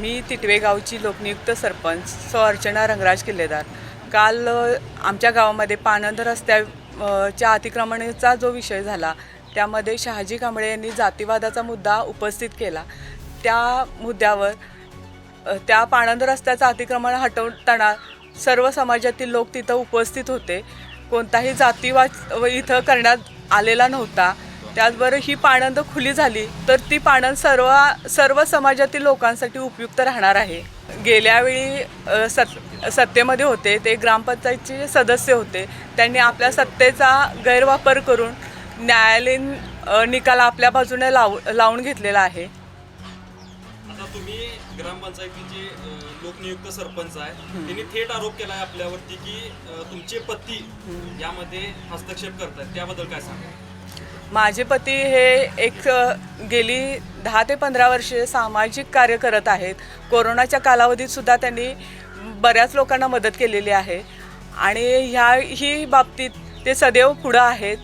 मी तिटवे गावची लोकनियुक्त सरपंच सौ अर्चना रंगराज किल्लेदार. काल आमच्या गावामध्ये पानंद रस्त्याच्या अतिक्रमणाचा जो विषय झाला त्यामध्ये शहाजी कांबळे यांनी जातीवादाचा मुद्दा उपस्थित केला. त्या मुद्द्यावर त्या पाणंद रस्त्याचं अतिक्रमण हटवताना सर्व समाजातील लोक तिथं उपस्थित होते. कोणताही जातीवाद व इथं करण्यात आलेला नव्हता. त्याचबरोबर ही पाणंद खुली झाली तर ती पाणंद सर्व सर्व समाजातील लोकांसाठी उपयुक्त राहणार आहे. गेल्यावेळी सत सत्तेमध्ये होते ते ग्रामपंचायतचे सदस्य होते त्यांनी आपल्या सत्तेचा गैरवापर करून न्यायालयीन निकाल आपल्या बाजूने लाव लावून घेतलेला आहे. आता तुम्ही ग्रामपंचायतीचे लोकनियुक्त सरपंच आहे. त्यांनी थेट आरोप केला आहे आपल्यावरती की तुमचे पती यामध्ये हस्तक्षेप करतात त्याबद्दल काय सांगा माझे पती हे एक गेली दहा ते पंधरा वर्षे सामाजिक कार्य करत आहेत. कोरोनाच्या कालावधीत सुद्धा त्यांनी बऱ्याच लोकांना मदत केलेली आहे. आणि ह्या ही बाबतीत ते सदैव पुढं आहेत.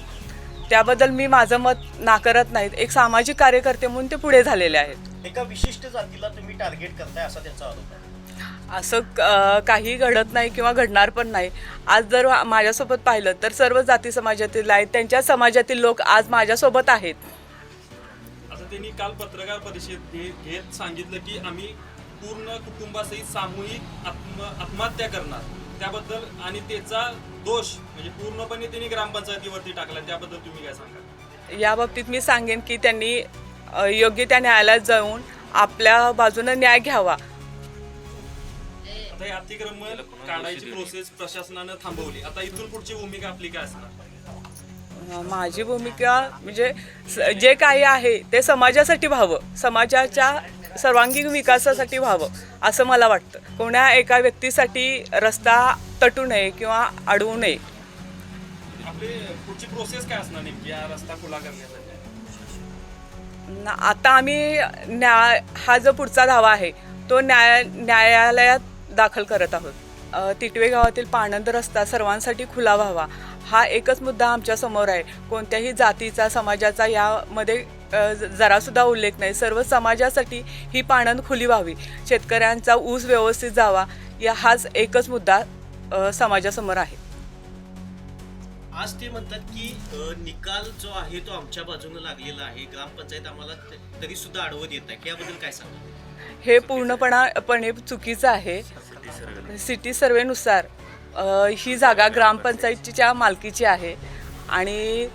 त्याबद्दल मी माझं मत नाकारत नाहीत. एक सामाजिक कार्यकर्ते म्हणून ते पुढे झालेले आहेत. एका विशिष्ट जातीला तुम्ही टार्गेट करताय असा त्यांचा आरोप आहे. असं काही घडत नाही किंवा घडणार पण नाही. आज जर माझ्यासोबत पाहिलं तर सर्व जाती समाजातील आहेत त्यांच्या समाजातील लोक आज माझ्यासोबत आहेत. असं त्यांनी काल पत्रकार परिषद घे- घेत सांगितलं की आम्ही पूर्ण कुटुंबासहित सामूहिक आत्म आत्महत्या करणार. त्याबद्दल आणि त्याचा दोष म्हणजे पूर्णपणे त्यांनी ग्रामपंचायतीवरती टाकला. त्याबद्दल तुम्ही काय सांगा या बाबतीत मी सांगेन की त्यांनी अ, योग्य त्या न्यायालयात जाऊन आपल्या बाजूनं न्याय घ्यावा. आता हे अतिक्रमण काढायची प्रोसेस प्रशासनानं थांबवली. आता इथून पुढची भूमिका आपली काय असणार? माझी भूमिका म्हणजे स- जे काही आहे ते समाजासाठी व्हावं. समाजाच्या सर्वांगीण विकासासाठी व्हावं असं मला वाटतं. कोण्या एका व्यक्तीसाठी रस्ता तटू नये किंवा अडवू नये. आपली पुढची प्रोसेस काय असणार नेमकी? हा रस्ता खुला करण्यासाठी? न- आता आम्ही न्याय हा जो पुढचा धावा आहे तो न्याय न्यायालयात दाखल करत आहोत. तिटवे गावातील पाणंद रस्ता सर्वांसाठी खुला व्हावा. हा एकच मुद्दा आमच्यासमोर आहे. कोणत्याही जातीचा समाजाचा यामध्ये जरासुद्धा उल्लेख नाही. सर्व समाजासाठी ही पाणंद खुली व्हावी. शेतकऱ्यांचा ऊस व्यवस्थित जावा. या हाच एकच मुद्दा समाजासमोर आहे. आज ते म्हणतात की निकाल जो आहे तो आमच्या बाजूने लागलेला आहे. ग्रामपंचायत आम्हाला तरी सुद्धा अडवत येत आहे. याबद्दल काय सांगा हे पूर्णपणापणे चुकीचं आहे. सिटी सर्वेनुसार ही जागा ग्रामपंचायतीच्या मालकीची आहे. आणि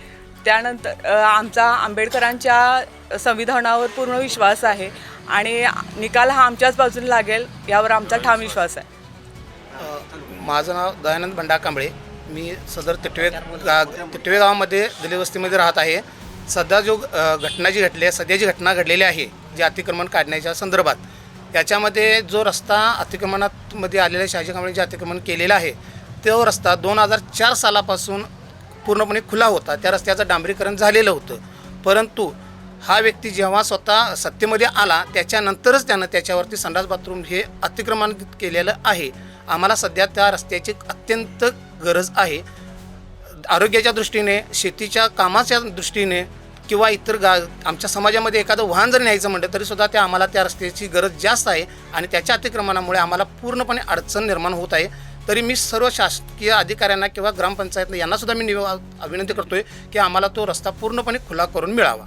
त्यानंतर आमचा आंबेडकरांच्या संविधानावर पूर्ण विश्वास आहे. आणि निकाल हा आमच्याच बाजूने लागेल यावर आमचा ठाम विश्वास. आहे. माझं नाव दयानंद बंडा कांबळे मी सदर तिटवे गा तिटवे गावामध्ये दलित वस्तीमध्ये राहत आहे. सध्या जो घटना जी घडली आहे सध्या जी घटना घडलेली आहे जे अतिक्रमण काढण्याच्या संदर्भात याच्यामध्ये जो रस्ता अतिक्रमणामध्ये आलेला शहाजी कांबळे जे अतिक्रमण केलेलं आहे तो रस्ता दोन हजार चार सालापासून पूर्णपणे खुला होता. त्या रस्त्याचं डांबरीकरण झालेलं होतं. परंतु हा व्यक्ती जेव्हा स्वतः सत्तेमध्ये आला त्याच्यानंतरच त्यानं त्याच्यावरती संडास बाथरूम हे अतिक्रमण केलेलं आहे. आम्हाला सध्या त्या रस्त्याची अत्यंत गरज आहे. आरोग्याच्या दृष्टीने शेतीच्या कामाच्या दृष्टीने किंवा इतर गा आमच्या समाजामध्ये एखादं वाहन जर न्यायचं म्हटलं तरीसुद्धा त्या आम्हाला त्या रस्त्याची गरज जास्त आहे आणि त्याच्या अतिक्रमणामुळे आम्हाला पूर्णपणे अडचण निर्माण होत आहे. तरी मी सर्व शासकीय अधिकाऱ्यांना किंवा ग्रामपंचायत यांनासुद्धा मी निव विनंती करतो आहे की आम्हाला तो रस्ता पूर्णपणे खुला करून मिळावा.